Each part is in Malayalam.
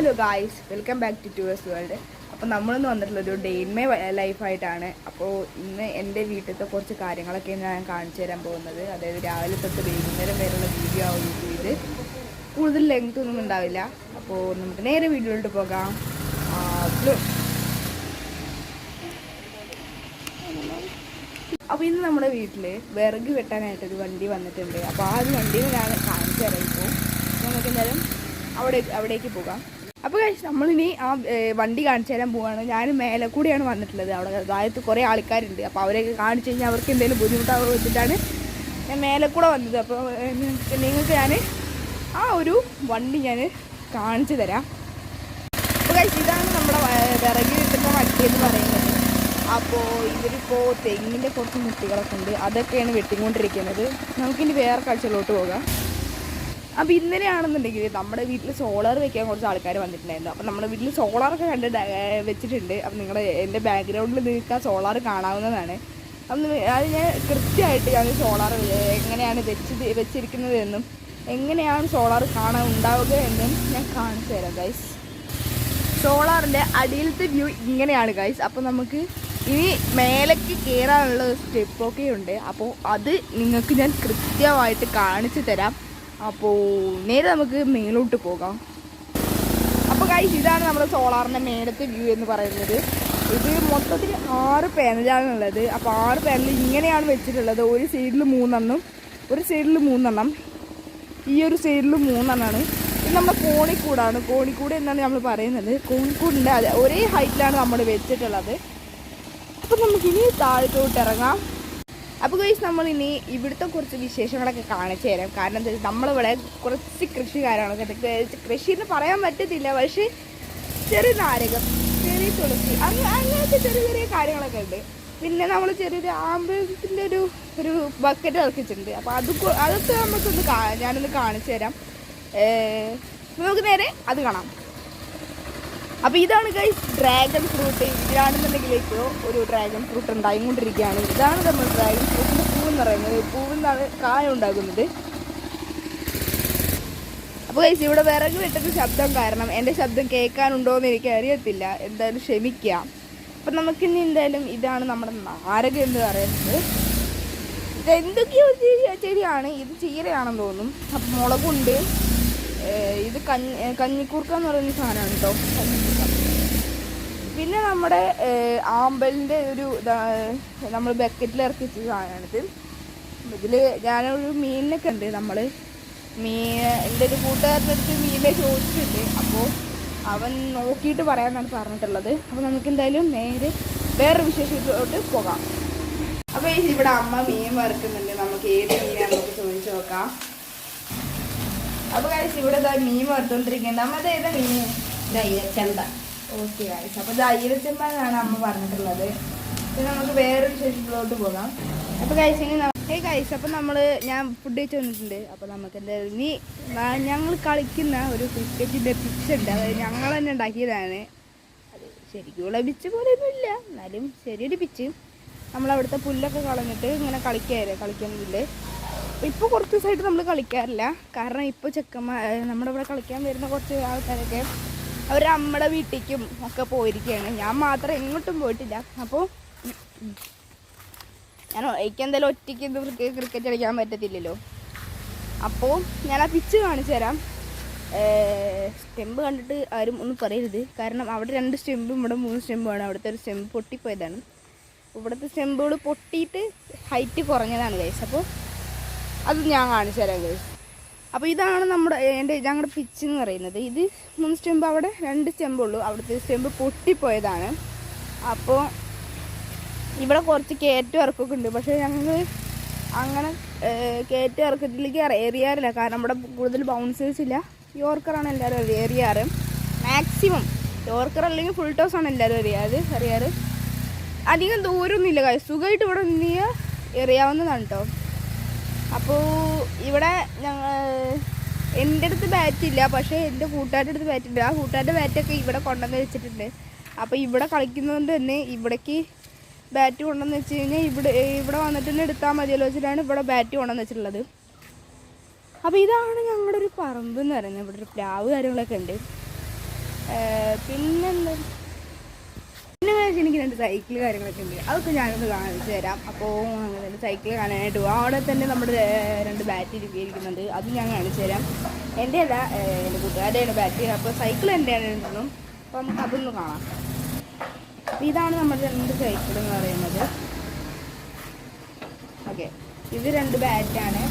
Hello guys welcome back to towards world അപ്പോൾ നമ്മളൊന്ന് വന്നിട്ടുള്ള ഒരു ഡേ ഇൻ മൈ ലൈഫായിട്ടാണ് അപ്പോൾ ഇന്ന് എന്റെ വീട്ടിലത്തെ കുറച്ച് കാര്യങ്ങളൊക്കെ ഞാൻ കാണിച്ചു തരാൻ പോകുന്നത്. അതായത് രാവിലെ തൊട്ട് വൈകുന്നേരം വരെയുള്ള വീഡിയോ ആവുകയും ഇത്. കൂടുതൽ ലെങ്ത് ഒന്നും ഉണ്ടാവില്ല. അപ്പോൾ നമുക്ക് നേരെ വീഡിയോയിലോട്ട് പോകാം. അപ്പോൾ ഇന്ന് നമ്മുടെ വീട്ടിൽ വിറക് വെട്ടാനായിട്ടൊരു വണ്ടി വന്നിട്ടുണ്ട്. അപ്പോൾ ആ ഒരു വണ്ടിയിൽ ഞാൻ കാണിച്ചു തരാം ഇപ്പോൾ നമുക്ക് എന്തായാലും അവിടെ അവിടേക്ക് പോകാം. അപ്പോൾ കഴിച്ച് നമ്മളിനി ആ വണ്ടി കാണിച്ചു തരാൻ പോവാണ്. ഞാൻ മേലെ കൂടിയാണ് വന്നിട്ടുള്ളത് അവിടെ. താഴത്ത് കുറേ ആൾക്കാരുണ്ട്. അപ്പോൾ അവരെയൊക്കെ കാണിച്ചു കഴിഞ്ഞാൽ അവർക്ക് എന്തെങ്കിലും ബുദ്ധിമുട്ടാവുക വെച്ചിട്ടാണ് ഞാൻ മേലെ കൂടെ വന്നത്. അപ്പോൾ നിങ്ങൾക്ക് ഞാൻ ആ ഒരു വണ്ടി ഞാൻ കാണിച്ചു തരാം. അപ്പോൾ കഴിച്ച് ഇതാണ് നമ്മുടെ വിറകി കിട്ടുന്ന വണ്ടി എന്ന് പറയുന്നത്. അപ്പോൾ ഇവരിപ്പോൾ തെങ്ങിന്റെ കുറച്ച് മുട്ടികളൊക്കെ ഉണ്ട്. അതൊക്കെയാണ് വെട്ടിക്കൊണ്ടിരിക്കുന്നത്. നമുക്കിനി വേറെ കാഴ്ചകളിലോട്ട് പോകാം. അപ്പോൾ ഇന്നലെയാണെന്നുണ്ടെങ്കിൽ നമ്മുടെ വീട്ടിൽ സോളാർ വെക്കാൻ കുറച്ച് ആൾക്കാർ വന്നിട്ടുണ്ടായിരുന്നു. അപ്പോൾ നമ്മുടെ വീട്ടിൽ സോളാറൊക്കെ കണ്ട് വെച്ചിട്ടുണ്ട്. അപ്പോൾ നിങ്ങളുടെ എന്റെ ബാക്ക്ഗ്രൗണ്ടിൽ നിങ്ങൾക്ക് ആ സോളാർ കാണാവുന്നതാണ്. അന്ന് അത് ഞാൻ കൃത്യമായിട്ട് ഞാൻ സോളാർ എങ്ങനെയാണ് വെച്ച് വെച്ചിരിക്കുന്നത് എന്നും എങ്ങനെയാണ് സോളാർ കാണാൻ ഉണ്ടാവുക എന്നും ഞാൻ കാണിച്ചു തരാം ഗൈസ് സോളാറിന്റെ അടിയിലത്തെ വ്യൂ ഇങ്ങനെയാണ് ഗൈസ് അപ്പോൾ നമുക്ക് ഇനി മേലേക്ക് കയറാനുള്ള സ്റ്റെപ്പൊക്കെ ഉണ്ട്. അപ്പോൾ അത് നിങ്ങൾക്ക് ഞാൻ കൃത്യമായിട്ട് കാണിച്ചു തരാം. അപ്പോൾ നേരെ നമുക്ക് മേലോട്ട് പോകാം. അപ്പോൾ കഴിച്ച് ഇതാണ് നമ്മുടെ സോളാറിന്റെ മേലത്തെ വ്യൂ എന്ന് പറയുന്നത്. ഇത് മൊത്തത്തിൽ ആറ് പാനലാണുള്ളത് അപ്പോൾ ആറ് പാനൽ ഇങ്ങനെയാണ് വെച്ചിട്ടുള്ളത്. ഒരു സൈഡിൽ മൂന്നെണ്ണം ഒരു സൈഡിൽ മൂന്നെണ്ണം. ഈ ഒരു സൈഡിൽ മൂന്നെണ്ണമാണ് ഇത് നമ്മുടെ കോണിക്കൂടാണ്. കോണിക്കൂട് എന്നാണ് നമ്മൾ പറയുന്നത്. കോണിക്കൂടിന്റെ ഒരേ ഹൈറ്റിലാണ് നമ്മൾ വെച്ചിട്ടുള്ളത്. അപ്പം നമുക്കിനി താഴത്തോട്ട് ഇറങ്ങാം. അപ്പോൾ ഗൈസ് നമ്മൾ ഇനി ഇവിടുത്തെ കുറച്ച് വിശേഷങ്ങളൊക്കെ കാണിച്ചു തരാം. കാരണം എന്താ നമ്മളിവിടെ കുറച്ച് കൃഷിക്കാരാണ് കൃഷി എന്ന് പറയാൻ പറ്റത്തില്ല പക്ഷേ ചെറിയ നാരകം ചെറിയ തുളസി അങ്ങ അങ്ങനത്തെ ചെറിയ ചെറിയ കാര്യങ്ങളൊക്കെ ഉണ്ട്. പിന്നെ നമ്മൾ ചെറിയൊരു ആംബുലൻസിന്റെ ഒരു ഒരു ബക്കറ്റ് ഇറക്കിച്ചിട്ടുണ്ട് അപ്പോൾ അത് അതൊക്കെ നമുക്കൊന്ന് ഞാനൊന്ന് കാണിച്ചു തരാം. നമുക്ക് നേരെ അത് കാണാം. അപ്പോൾ ഇതാണ് ഗൈസ് ഡ്രാഗൺ ഫ്രൂട്ട് ഇതിലാണെന്നുണ്ടെങ്കിൽ ഇപ്പോൾ ഒരു ഡ്രാഗൺ ഫ്രൂട്ട് ഉണ്ടായിക്കൊണ്ടിരിക്കുകയാണ്. ഇതാണ് നമ്മൾ ഡ്രാഗൺ ഫ്രൂട്ടിന്റെ എന്ന് പറയുന്നത്. പൂവിൽ നിന്നാണ് കായ ഉണ്ടാകുന്നത്. അപ്പോൾ ഗൈസ് ഇവിടെ വിറക് വെട്ടുന്ന ശബ്ദം കാരണം എന്റെ ശബ്ദം കേൾക്കാനുണ്ടോ എന്ന് എനിക്ക് അറിയത്തില്ല. എന്തായാലും ക്ഷമിക്കാം. അപ്പം നമുക്കിനി എന്തായാലും ഇതാണ് നമ്മുടെ നാരക എന്ന് പറയുന്നത്. ഇതെന്തൊക്കെയോ ചെടി- ചെടിയാണ്. ഇത് ചീരയാണെന്ന് തോന്നും അപ്പം മുളകുണ്ട്. ഇത് കഞ്ഞി കഞ്ഞിക്കൂർക്ക എന്ന് പറയുന്ന സാധനമാണ് കേട്ടോ. പിന്നെ നമ്മുടെ ആമ്പലിന്റെ ഒരു നമ്മൾ ബക്കറ്റിൽ ഇറക്കി വെച്ച സാധനമാണിത്. ഇതിൽ ഞാനൊരു മീനിനൊക്കെ ഉണ്ട് നമ്മൾ മീൻ എന്റെ ഒരു കൂട്ടുകാരന്റെ അടുത്ത് മീനിനെ ചോദിച്ചിട്ടുണ്ട്. അപ്പോൾ അവൻ നോക്കിയിട്ട് പറയാമെന്നാണ് പറഞ്ഞിട്ടുള്ളത്. അപ്പോൾ നമുക്ക് എന്തായാലും നേരെ വേറെ വിശേഷത്തിലോട്ട് പോകാം. അപ്പോൾ ഇവിടെ അമ്മ മീൻ വറുക്കുന്നുണ്ട്. നമുക്ക് ഏത് മീനാണ് നമുക്ക് ചോദിച്ചു നോക്കാം. അപ്പോൾ കഴിച്ച് ഇവിടെ മീൻ വറുത്തോണ്ടിരിക്കുന്നത് ഇത് ഏതാ മീൻ? ചെണ്ട ഓക്കെ ഗൈസ് അപ്പോൾ ഇത് എന്നാണ് അമ്മ പറഞ്ഞിട്ടുള്ളത്. പിന്നെ നമുക്ക് വേറൊരു വിശേഷത്തിലോട്ട് പോകാം. അപ്പോൾ കഴിച്ചെങ്കിൽ ഏ ഗൈസ് അപ്പോൾ നമ്മൾ ഞാൻ ഫുഡ് കഴിച്ച് വന്നിട്ടുണ്ട്. അപ്പോൾ നമുക്ക് എന്തായാലും ഇനി ഞങ്ങൾ കളിക്കുന്ന ഒരു ക്രിക്കറ്റിന്റെ പിച്ച് ഉണ്ട്. അതായത് ഞങ്ങൾ തന്നെ ഉണ്ടാക്കിയതാണ്. അത് ശരിക്കുള്ള പിച്ച് പോലെയൊന്നും ഇല്ല എന്നാലും ശരിയൊരു പിച്ച് നമ്മളവിടുത്തെ പുല്ലൊക്കെ കളഞ്ഞിട്ട് ഇങ്ങനെ കളിക്കാറ് കളിക്കുന്നില്ലേ ഇപ്പോൾ കുറച്ച് ദിവസമായിട്ട് നമ്മൾ കളിക്കാറില്ല. കാരണം ഇപ്പോൾ ചെക്കന്മാർ നമ്മുടെ ഇവിടെ കളിക്കാൻ വരുന്ന കുറച്ച് ആൾക്കാരൊക്കെ അവർ നമ്മുടെ വീട്ടിലേക്കും ഒക്കെ പോയിരിക്കുകയാണ് ഞാൻ മാത്രം എങ്ങോട്ടും പോയിട്ടില്ല. അപ്പോൾ ഞാൻ എനിക്ക് എന്തായാലും ഒറ്റയ്ക്ക് ഇത് ക്രിക്കറ്റ് കളിക്കാൻ പറ്റത്തില്ലല്ലോ. അപ്പോൾ ഞാൻ ആ പിച്ച് കാണിച്ചു തരാം. സ്റ്റെമ്പ് കണ്ടിട്ട് ആരും ഒന്നും പറയരുത്. കാരണം അവിടെ രണ്ട് സ്റ്റെമ്പും ഇവിടെ മൂന്ന് സ്റ്റെമ്പുമാണ്. അവിടുത്തെ ഒരു സ്റ്റെമ്പ് പൊട്ടിപ്പോയതാണ്. ഇവിടുത്തെ സ്റ്റെമ്പുകൾ പൊട്ടിയിട്ട് ഹൈറ്റ് കുറഞ്ഞതാണ് ഗൈസ് അപ്പോൾ അത് ഞാൻ കാണിച്ചു തരാം ഗൈസ് അപ്പോൾ ഇതാണ് നമ്മുടെ എന്റെ ഞങ്ങളുടെ പിച്ച് എന്ന് പറയുന്നത്. ഇത് മൂന്ന് സ്റ്റെമ്പ് അവിടെ രണ്ട് സ്റ്റെമ്പുള്ളൂ അവിടുത്തെ സ്റ്റെമ്പ് പൊട്ടിപ്പോയതാണ്. അപ്പോൾ ഇവിടെ കുറച്ച് കയറ്റം ഇറക്കൊക്കെ ഉണ്ട്. പക്ഷേ ഞങ്ങൾ അങ്ങനെ കയറ്റം ഇറക്കത്തിലേക്ക് എറി- എറിയാറില്ല കാരണം ഇവിടെ കൂടുതൽ ബൗൺസേഴ്സ് ഇല്ല. യോർക്കറാണ് എല്ലാവരും എറി- എറിയാറ് മാക്സിമം യോർക്കർ അല്ലെങ്കിൽ ഫുൾ ടോസ് ആണ് എല്ലാവരും എറിയാറ് എറിയാറ് അധികം ദൂരമൊന്നുമില്ല കാര്യം സുഖമായിട്ട് ഇവിടെ നിന്ന് എറിയാവുന്നതാണ് കേട്ടോ അപ്പോൾ ഇവിടെ ഞങ്ങൾ എന്റെ അടുത്ത് ബാറ്റ് ഇല്ല. പക്ഷേ എന്റെ കൂട്ടുകാരുടെ അടുത്ത് ബാറ്റ് ഉണ്ട് ആ കൂട്ടുകാരുടെ ബാറ്റൊക്കെ ഇവിടെ കൊണ്ടുവന്ന് വെച്ചിട്ടുണ്ട്. അപ്പോൾ ഇവിടെ കളിക്കുന്നതുകൊണ്ട് തന്നെ ഇവിടേക്ക് ബാറ്റ് കൊണ്ടുവന്ന് വെച്ച് കഴിഞ്ഞാൽ ഇവിടെ ഇവിടെ വന്നിട്ട് തന്നെ എടുത്താൽ മതിയല്ലോ വെച്ചിട്ടാണ് ഇവിടെ ബാറ്റ് കൊണ്ടുവന്ന് വെച്ചിട്ടുള്ളത്. അപ്പോൾ ഇതാണ് ഞങ്ങളുടെ ഒരു പറമ്പ് എന്ന് പറയുന്നത്. ഇവിടെ ഒരു പ്ലാവ് കാര്യങ്ങളൊക്കെ ഉണ്ട്. പിന്നെന്താ? പിന്നെ എനിക്ക് രണ്ട് സൈക്കിൾ കാര്യങ്ങളൊക്കെ ഉണ്ട്. അതൊക്കെ ഞാനൊന്ന് കാണിച്ചു തരാം. അപ്പോൾ അങ്ങനെ സൈക്കിൾ കാണാനായിട്ട് പോകും അവിടെ തന്നെ നമ്മുടെ രണ്ട് ബാറ്ററി ഇരിക്കുന്നുണ്ട്. അത് ഞാൻ കാണിച്ചു തരാം. എന്റെ അല്ല എന്റെ കൂട്ടുകാരുടെയാണ് ബാറ്റ് അപ്പോൾ സൈക്കിൾ എന്റെയാണ് ആണെന്നും അപ്പോൾ നമുക്ക് അതൊന്ന് കാണാം. ഇതാണ് നമ്മുടെ രണ്ട് സൈക്കിൾ എന്ന് പറയുന്നത്. ഓക്കെ. ഇത് രണ്ട് ബാറ്റാണ്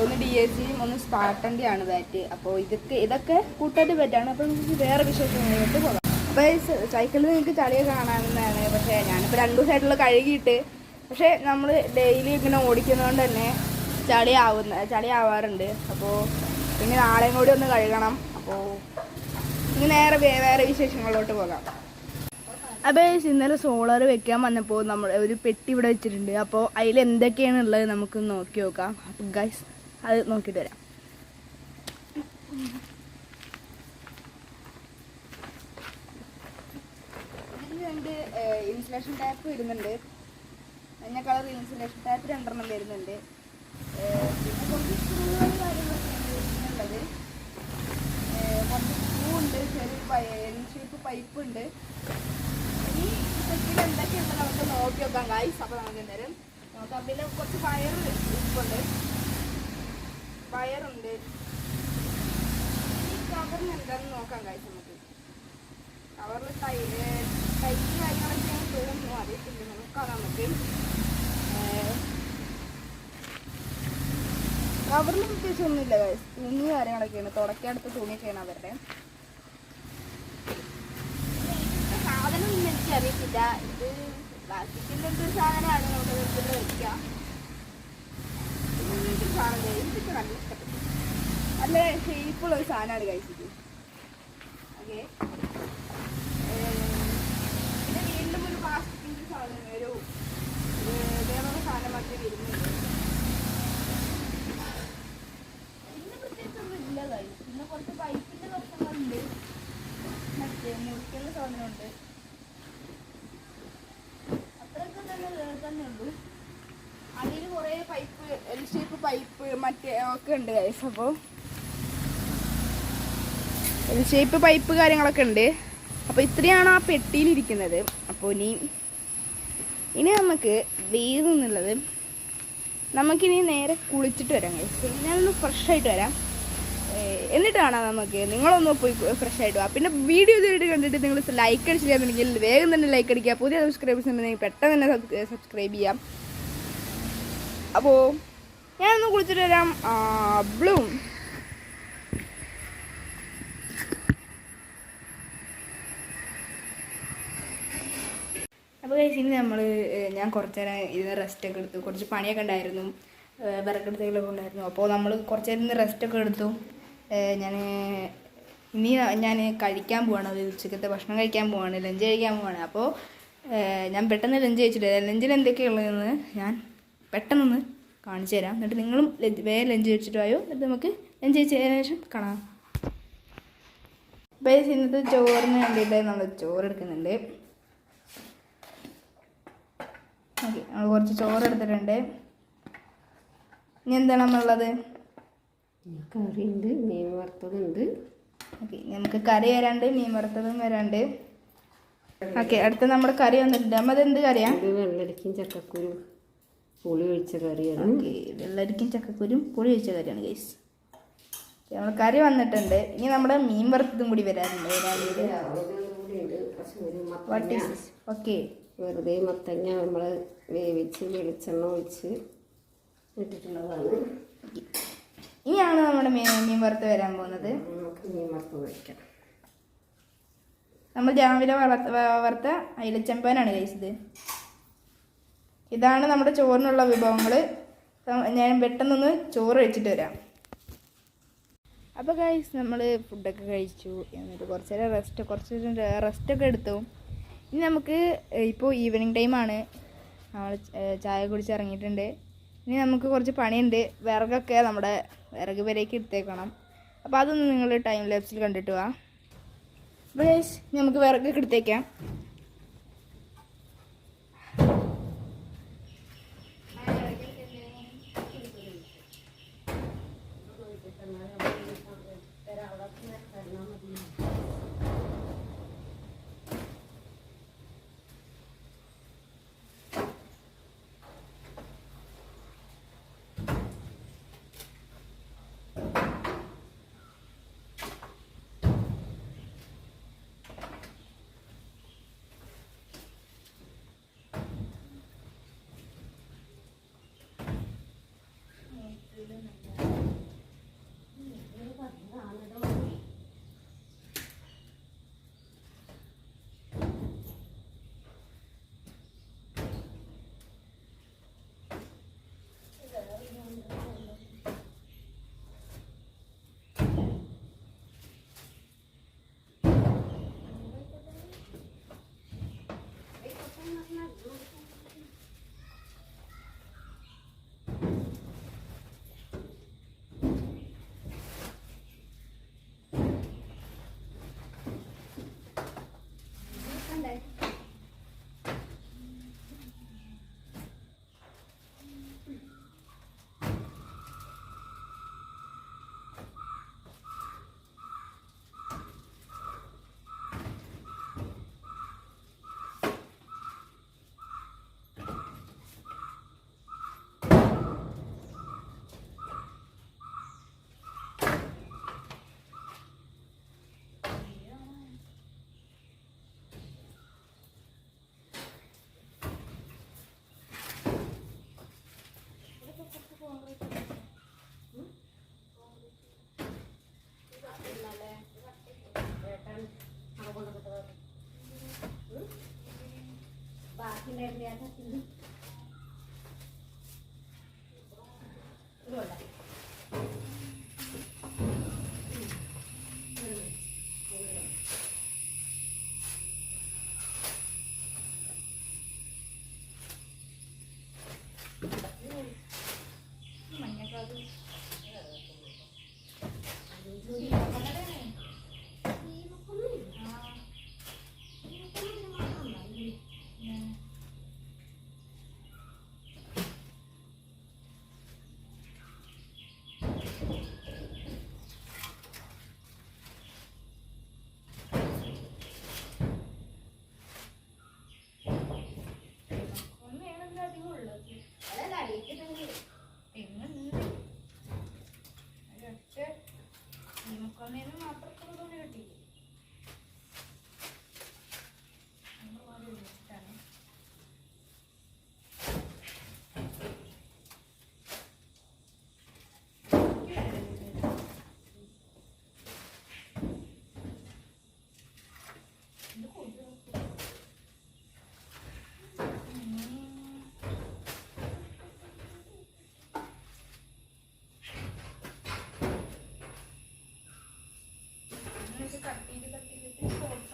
ഒന്ന് ഡി എസ് സിയും ഒന്ന് സ്പാർട്ടന്റെ ആണ് ബാറ്റ് അപ്പോൾ ഇതൊക്കെ ഇതൊക്കെ കൂട്ടായിട്ട് ബാറ്റാണ് അപ്പോൾ നമുക്ക് വേറെ വിശേഷങ്ങളിലോട്ട് പോകാം. അപ്പോൾ സൈക്കിളിൽ നിങ്ങൾക്ക് ചളിയെ കാണാവുന്നതാണ്. പക്ഷേ ഞാനിപ്പോൾ രണ്ടു ദിവസമായിട്ടുള്ള കഴുകിയിട്ട് പക്ഷേ നമ്മൾ ഡെയിലി ഇങ്ങനെ ഓടിക്കുന്നതുകൊണ്ട് തന്നെ ചളിയാവുന്ന ചളിയാവാറുണ്ട്. അപ്പോൾ പിന്നെ നാളെയും കൂടി ഒന്ന് കഴുകണം. അപ്പോൾ ഇനി നേരെ വേറെ വിശേഷങ്ങളിലോട്ട് പോകാം. അപ്പോൾ ഇന്നലെ സോളാർ വെക്കാൻ വന്നപ്പോൾ നമ്മൾ ഒരു പെട്ടി ഇവിടെ വെച്ചിട്ടുണ്ട്. അപ്പോൾ അതിൽ എന്തൊക്കെയാണ് ഉള്ളത് നമുക്ക് നോക്കി നോക്കാം. അപ്പം ഗൈസ് അത് നോക്കിയിട്ട് വരാം. രണ്ട് ഇൻസുലേഷൻ ടാപ്പ് വരുന്നുണ്ട് മഞ്ഞ കളർ ഇൻസുലേഷൻ ടാപ്പ് രണ്ടെണ്ണം വരുന്നുണ്ട്. പിന്നെ കുറച്ച് സ്ക്രൂകൾ കാര്യങ്ങളൊക്കെയാണ് ഉള്ളത് കുറച്ച് സ്ക്രൂ ഉണ്ട് ചെറിയ എൻ ഷേപ്പ് പൈപ്പ് ഉണ്ട്. ഈ സെറ്റിൽ എന്തൊക്കെയുണ്ടെന്ന് നമുക്ക് നോക്കി നോക്കാം ഗായ്സ് അപ്പോൾ നമുക്ക് എന്തായാലും നോക്കാം. പിന്നെ കുറച്ച് വയർ ഇരിപ്പുണ്ട്. വയറുണ്ട് ഈ കവറിന് എന്താണെന്ന് നോക്കാം ഗായ്സ് നമുക്ക്. കവറിൽ കവറിൽ പ്രത്യേകിച്ച് ഒന്നുമില്ല തുണി കാര്യങ്ങളൊക്കെയാണ് തുടക്കടുത്ത് തുണിയൊക്കെയാണ് അവരുടെ ഇതിന്റെ സാധനം ഒന്നും എനിക്ക് അറിയത്തില്ല ഇത് പ്ലാസ്റ്റിക്കിന്റെ ഒരു സാധനമാണ് നമുക്ക് വീട്ടിൽ നല്ല ഷേപ്പുള്ള ഒരു സാധനമാണ് കഴിച്ചത്. ഓക്കെ പിന്നെ വീണ്ടും ഒരു പ്ലാസ്റ്റിക്കിന്റെ സാധനം ഇല്ല മറ്റേ കുറേ പൈപ്പ് എൽ ഷേപ്പ് പൈപ്പ് മറ്റേ ഒക്കെ ഉണ്ട് അപ്പോൾ ഷേപ്പ് പൈപ്പ് കാര്യങ്ങളൊക്കെ ഉണ്ട്. അപ്പോൾ ഇത്രയാണ് ആ പെട്ടിയിലിരിക്കുന്നത് അപ്പോൾ ഇനി ഇനി നമുക്ക് വെയിൽ എന്നുള്ളത് നമുക്കിനി നേരെ കുളിച്ചിട്ട് വരാം ഞാനൊന്ന് ഫ്രഷ് ആയിട്ട് വരാം. എന്നിട്ട് കാണാം നമുക്ക്. നിങ്ങളൊന്ന് പോയി ഫ്രഷ് ആയിട്ട് വാ. പിന്നെ വീഡിയോ ഇതുവരെ കണ്ടിട്ട് നിങ്ങൾ ലൈക്ക് അടിച്ചില്ലാന്നുണ്ടെങ്കിൽ വേഗം തന്നെ ലൈക്ക് അടിക്കുക. പുതിയ സബ്സ്ക്രൈബേഴ്സ് ഉണ്ടെങ്കിൽ പെട്ടെന്ന് തന്നെ സബ്സ്ക്രൈബ് ചെയ്യാം അപ്പോൾ ഞാനൊന്ന് കുളിച്ചിട്ട് വരാം. ബ്ലൂം. അപ്പോൾ ഇനി നമ്മൾ ഞാൻ കുറച്ച് നേരം ഇരുന്ന് റെസ്റ്റ് ഒക്കെ എടുത്തു. കുറച്ച് പണിയൊക്കെ ഉണ്ടായിരുന്നു. ഏഹ് വിറകെടുത്തുകളൊക്കെ ഉണ്ടായിരുന്നു. അപ്പോൾ നമ്മൾ കുറച്ച് നേരം ഇന്ന് റെസ്റ്റ് ഒക്കെ എടുത്തു. ഞാൻ ഇനി ഞാൻ കഴിക്കാൻ പോവാണ്. അത് ഉച്ചക്കത്തെ ഭക്ഷണം കഴിക്കാൻ പോവാണ്. ലഞ്ച് കഴിക്കാൻ പോവാണ്. അപ്പോൾ ഞാൻ പെട്ടെന്ന് ലഞ്ച് കഴിച്ചിട്ട് ലഞ്ചിൽ എന്തൊക്കെയുള്ളതെന്ന് ഞാൻ പെട്ടെന്നൊന്ന് കാണിച്ചു തരാം. എന്നിട്ട് നിങ്ങളും വേഗം ലഞ്ച് കഴിച്ചിട്ട് പോയോ എന്നിട്ട് നമുക്ക് ലഞ്ച് കഴിച്ചതിന് ശേഷം കാണാം. ബേസ് ഇന്നത്തെ ചോറിന് വേണ്ടിയിട്ട് നമ്മൾ ചോറ് എടുക്കുന്നുണ്ട്. ഓക്കെ നമ്മൾ കുറച്ച് ചോറ് എടുത്തിട്ടുണ്ട് ഇനി എന്താണ് നമ്മളുള്ളത്? കറിയുണ്ട് മീൻ വറുത്തതുണ്ട്. ഓക്കെ നമുക്ക് കറി വരാണ്ട് മീൻ വറുത്തതും വരാണ്ട്. ഓക്കെ അടുത്ത നമ്മുടെ കറി വന്നിട്ടുണ്ട്. നമ്മൾ എന്ത് കറിയാ? വെള്ളരിക്കും ചക്കക്കുരു പുളി ഒഴിച്ച കറിയാണ്. ഓക്കെ വെള്ളരിക്കും ചക്കക്കുരും പുളി ഒഴിച്ച കറിയാണ് ഗൈസ് നമ്മൾ കറി വന്നിട്ടുണ്ട്. ഇനി നമ്മുടെ മീൻ വറുത്തതും കൂടി വരാറുണ്ട്. ഓക്കെ. വെറുതെ മത്തങ്ങ നമ്മൾ വേവിച്ച് വെളിച്ചെണ്ണ ഒഴിച്ച് ഇട്ടിട്ടുള്ളതാണ്. ഇനിയാണ് നമ്മുടെ മീൻ മീൻ വറുത്ത് വരാൻ പോകുന്നത്. നമുക്ക് മീൻ വറുത്ത് കഴിക്കാം നമ്മൾ രാവിലെ വളർത്ത വറുത്ത അയിലച്ചെമ്പാനാണ് കഴിച്ചത് ഇതാണ് നമ്മുടെ ചോറിനുള്ള വിഭവങ്ങൾ ഞാൻ പെട്ടെന്നൊന്ന് ചോറ് കഴിച്ചിട്ട് വരാം. അപ്പോൾ കഴിച്ച് നമ്മൾ ഫുഡൊക്കെ കഴിച്ചു. എന്നിട്ട് കുറച്ച് നേരം റെസ്റ്റ് കുറച്ച് നേരം റെസ്റ്റൊക്കെ എടുത്തു. ഇനി നമുക്ക് ഇപ്പോൾ ഈവനിങ് ടൈമാണ് നമ്മൾ ചായ കുടിച്ച് ഇറങ്ങിയിട്ടുണ്ട്. ഇനി നമുക്ക് കുറച്ച് പണിയുണ്ട്. വിറകൊക്കെ നമ്മുടെ വിറക് വരേക്ക് എടുത്തേക്കണം. അപ്പോൾ അതൊന്ന് നിങ്ങൾ ടൈം ലാപ്സിൽ കണ്ടിട്ട് വാ. അപ്പോൾ നമുക്ക് വിറകൊക്കെ എടുത്തേക്കാം. लेट लिया था में से काट दीजिए काट दीजिए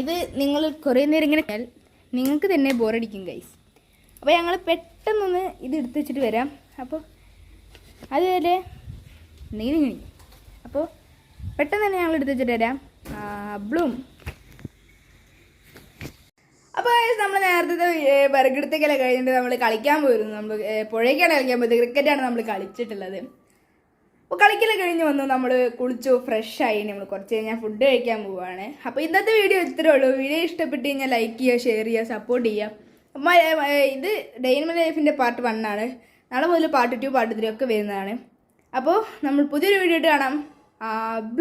ഇത് നിങ്ങൾ കുറേ നേരം ഇങ്ങനെ നിങ്ങൾക്ക് തന്നെ ബോറടിക്കും ഗൈസ് അപ്പോൾ ഞങ്ങൾ പെട്ടെന്നൊന്ന് ഇത് എടുത്ത് വെച്ചിട്ട് വരാം. അപ്പോൾ അതുവരെ നീര് കഴിഞ്ഞു അപ്പോൾ പെട്ടെന്ന് തന്നെ ഞങ്ങൾ എടുത്ത് വെച്ചിട്ട് വരാം. ബ്ലൂം അപ്പോൾ നമ്മൾ നേരത്തെ ബർഗെടുത്തേക്കല്ല കഴിഞ്ഞിട്ട് നമ്മൾ കളിക്കാൻ പോയിരുന്നു. നമ്മൾ പുഴയ്ക്കാണ് കളിക്കാൻ പോയത്. ക്രിക്കറ്റാണ് നമ്മൾ കളിച്ചിട്ടുള്ളത്. അപ്പോൾ കളിക്കല കഴിഞ്ഞ് വന്നു നമ്മൾ കുളിച്ചു ഫ്രഷ് ഫ്രഷായി നമ്മൾ കുറച്ച് കഴിഞ്ഞാൽ ഫുഡ് കഴിക്കാൻ പോവുകയാണ് അപ്പോൾ ഇന്നത്തെ വീഡിയോ ഇത്രേ ഉള്ളൂ. വീഡിയോ ഇഷ്ടപ്പെട്ട് കഴിഞ്ഞാൽ ലൈക്ക് ചെയ്യുക ഷെയർ ചെയ്യുക സപ്പോർട്ട് ചെയ്യുക. അപ്പോൾ ഇത് ഡെയിൻമ ലൈഫിന്റെ പാർട്ട് വൺ ആണ്. നാളെ മുതൽ പാർട്ട് ടു പാർട്ട് ത്രീ ഒക്കെ വരുന്നതാണ്. അപ്പോൾ നമ്മൾ പുതിയൊരു വീഡിയോ ഇട്ട് കാണാം. ബ്ലൂ